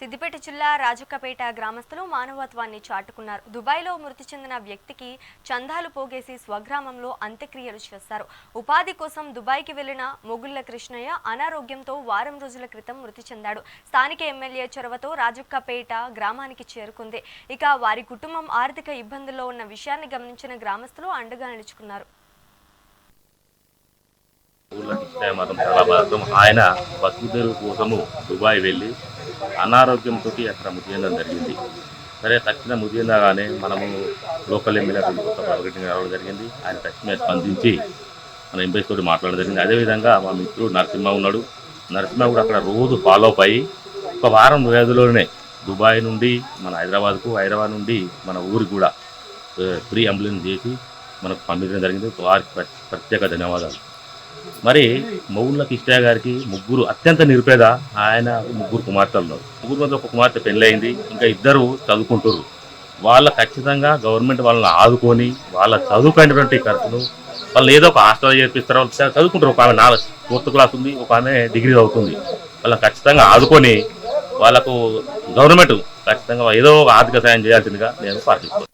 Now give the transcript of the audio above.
సిద్దిపేట జిల్లా రాజక్కపేట గ్రామస్తులు మానవత్వాన్ని చాటుకున్నారు. దుబాయ్లో మృతి చెందిన వ్యక్తికి చందాలు పోగేసి స్వగ్రామంలో అంత్యక్రియలు చేశారు. ఉపాధి కోసం దుబాయ్కి వెళ్ళిన మొగుళ్ళ కృష్ణయ్య అనారోగ్యంతో వారం రోజుల క్రితం మృతి చెందాడు. స్థానిక ఎమ్మెల్యే చొరవతో రాజక్కపేట గ్రామానికి చేరుకుంది. ఇక వారి కుటుంబం ఆర్థిక ఇబ్బందుల్లో ఉన్న విషయాన్ని గమనించిన గ్రామస్తులు అండగా నిలుచుకున్నారు. ఊళ్ళో కృష్ణయ్య చాలా బాధం ఆయన బతుకుదెరువు కోసము దుబాయ్ వెళ్ళి అనారోగ్యంతో అక్కడ మృతి చెందడం జరిగింది. సరే తక్షణ మృతి చెందగానే మనము లోకల్ ఎమ్మెల్యే కొత్త ప్రకటన రావడం జరిగింది. ఆయన తక్షణమే స్పందించి మన ఎంపీస్ తోటి మాట్లాడడం జరిగింది. అదేవిధంగా మా మిత్రుడు నరసింహ ఉన్నాడు. నరసింహ కూడా అక్కడ రోజు ఫాలో అప్ అయ్యి ఒక వారం వ్యాధిలోనే దుబాయ్ నుండి మన హైదరాబాద్కు హైదరాబాద్ నుండి మన ఊరికి కూడా ఫ్రీ అంబులెన్స్ చేసి మనకు పంపించడం జరిగింది. వారికి ప్ర- ప్రత్యేక ధన్యవాదాలు. మరి మౌళ్ళ కృష్ణయ్య గారికి ముగ్గురు అత్యంత నిరుపేద ఆయన ముగ్గురు కుమార్తెలు ముగ్గురు మధ్య ఒక కుమార్తె పెళ్ళయింది. ఇంకా ఇద్దరు చదువుకుంటారు వాళ్ళ ఖచ్చితంగా గవర్నమెంట్ వాళ్ళని ఆదుకొని వాళ్ళ చదువుకునేటువంటి ఖర్చులు వాళ్ళు ఏదో ఒక హాస్టల్ చేర్పిస్తారు. వాళ్ళు చదువుకుంటారు. ఒక ఆమె నాలుగు ఫోర్త్ క్లాస్ ఉంది. ఒక ఆమె డిగ్రీ అవుతుంది వాళ్ళని ఖచ్చితంగా ఆదుకొని వాళ్ళకు గవర్నమెంట్ ఖచ్చితంగా ఏదో ఒక ఆర్థిక సాయం చేయాల్సిందిగా నేను ప్రార్థిస్తున్నాను.